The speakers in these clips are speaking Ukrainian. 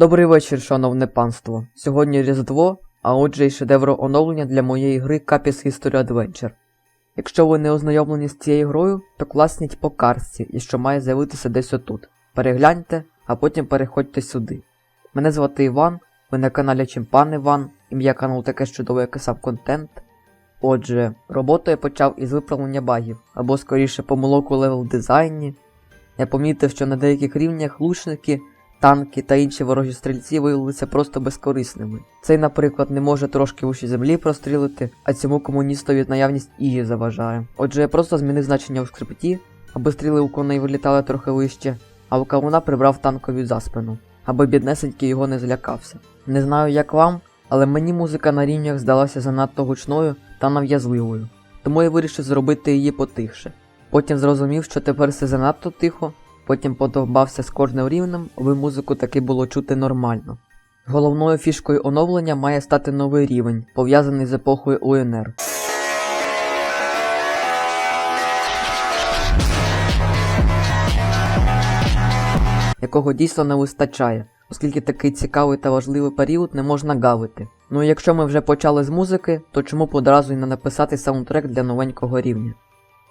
Добрий вечір, шановне панство. Сьогодні Різдво, а отже й шедевро оновлення для моєї гри Capis History Adventure. Якщо ви не ознайомлені з цією грою, то класніть по картці і що має з'явитися десь отут. Перегляньте, а потім переходьте сюди. Мене звати Іван, ви на каналі Чимпан Іван, ім'я каналу таке чудове, як і сам контент. Отже, роботу я почав із виправлення багів, або скоріше помилок у левел дизайні. Я помітив, що на деяких рівнях лучники танки та інші ворожі стрільці виявилися просто безкорисними. Цей, наприклад, не може трошки уші землі прострілити, а цьому комуністові наявність ігі заважає. Отже, я просто змінив значення у скрипті, аби стріли у коней вилітали трохи вище, а у кавуна прибрав танкові за спину, аби біднесенький його не злякався. Не знаю, як вам, але мені музика на рівнях здалася занадто гучною та нав'язливою, тому я вирішив зробити її потихше. Потім зрозумів, що тепер все занадто тихо, потім подобався з кожним рівнем, аби музику таки було чути нормально. Головною фішкою оновлення має стати новий рівень, пов'язаний з епохою УНР. якого дійсно не вистачає, оскільки такий цікавий та важливий період не можна гавити. Ну і якщо ми вже почали з музики, то чому б одразу й не написати саундтрек для новенького рівня?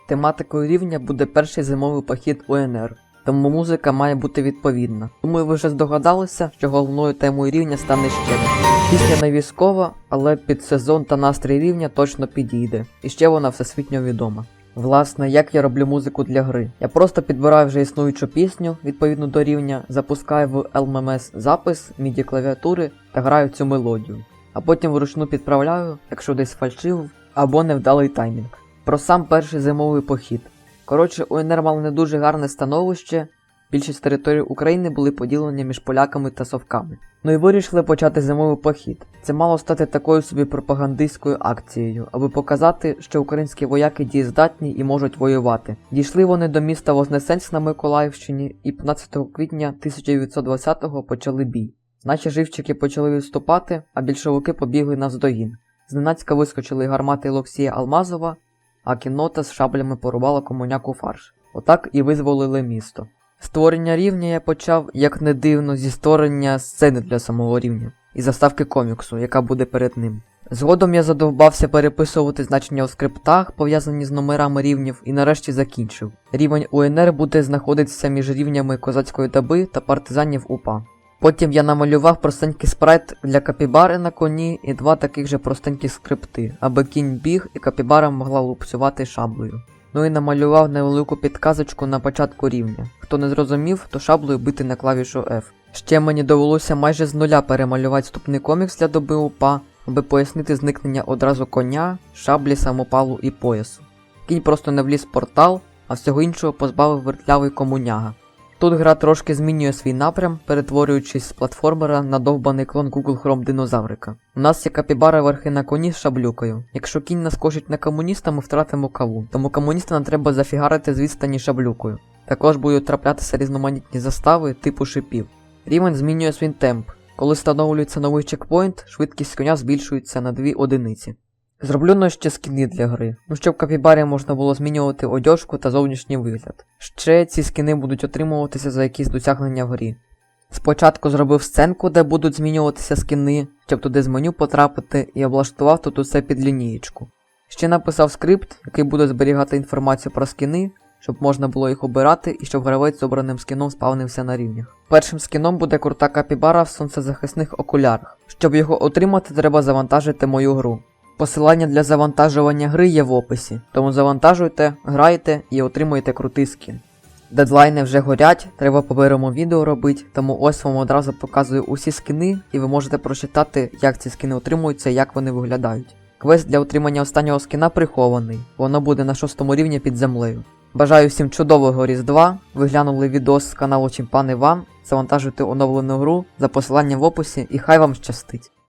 Тематикою рівня буде перший зимовий похід УНР, тому музика має бути відповідна. Думаю, ви вже здогадалися, що головною темою рівня стане щебет. Пісня не військова, але під сезон та настрій рівня точно підійде, і ще вона всесвітньо відома. Власне, як я роблю музику для гри? Я просто підбираю вже існуючу пісню відповідно до рівня, запускаю в LMMS запис, MIDI клавіатури та граю цю мелодію. А потім вручну підправляю, якщо десь фальшив або невдалий таймінг. Про сам перший зимовий похід. Коротше, УНР мав не дуже гарне становище. Більшість територій України були поділені між поляками та совками. Ну і вирішили почати зимовий похід. Це мало стати такою собі пропагандистською акцією, аби показати, що українські вояки дієздатні і можуть воювати. Дійшли вони до міста Вознесенськ на Миколаївщині і 15 квітня 1920-го почали бій. Наші живчики почали відступати, а більшовики побігли навздогін. Зненацька вискочили гармати Олексія Алмазова, а кіннота з шаблями порубала комуняку фарш. Отак і визволили місто. Створення рівня я почав, як не дивно, зі створення сцени для самого рівня і заставки коміксу, яка буде перед ним. Згодом я задовбався переписувати значення у скриптах, пов'язані з номерами рівнів, і нарешті закінчив. Рівень УНР буде знаходитися між рівнями козацької доби та партизанів УПА. Потім я намалював простенький спрайт для капібари на коні і два таких же простенькі скрипти, аби кінь біг і капібара могла лупцювати шаблею. Ну і намалював невелику підказочку на початку рівня. Хто не зрозумів, то шаблею бити на клавішу F. Ще мені довелося майже з нуля перемалювати вступний комікс для доби УПА, аби пояснити зникнення одразу коня, шаблі, самопалу і поясу. Кінь просто не вліз в портал, а всього іншого позбавив вертлявий комуняга. Тут гра трошки змінює свій напрям, перетворюючись з платформера на довбаний клон Google Chrome динозаврика. У нас є капібара верхи на коні з шаблюкою. Якщо кінь наскочить на комуніста, ми втратимо каву, тому комуніста нам треба зафігарити з відстані шаблюкою. Також будуть траплятися різноманітні застави типу шипів. Рівень змінює свій темп. Коли встановлюється новий чекпоінт, швидкість коня збільшується на 2 одиниці. Зроблю ще скіни для гри, ну щоб капібарі можна було змінювати одяжку та зовнішній вигляд. Ще ці скіни будуть отримуватися за якісь досягнення в грі. Спочатку зробив сценку, де будуть змінюватися скіни, щоб туди з меню потрапити і облаштував тут усе під лінієчку. Ще написав скрипт, який буде зберігати інформацію про скіни, щоб можна було їх обирати і щоб гравець з обраним скіном спавнився на рівнях. Першим скіном буде крута капібара в сонцезахисних окулярах. Щоб його отримати, треба завантажити мою гру. Посилання для завантажування гри є в описі, тому завантажуйте, грайте і отримуєте крутий скін. Дедлайни вже горять, треба поберемо відео робити, тому ось вам одразу показую усі скини, і ви можете прочитати, як ці скини отримуються і як вони виглядають. Квест для отримання останнього скіна прихований, воно буде на шостому рівні під землею. Бажаю всім чудового Різдва. Ви глянули відос з каналу Чимпан Іван, завантажуйте оновлену гру за посиланням в описі і хай вам щастить.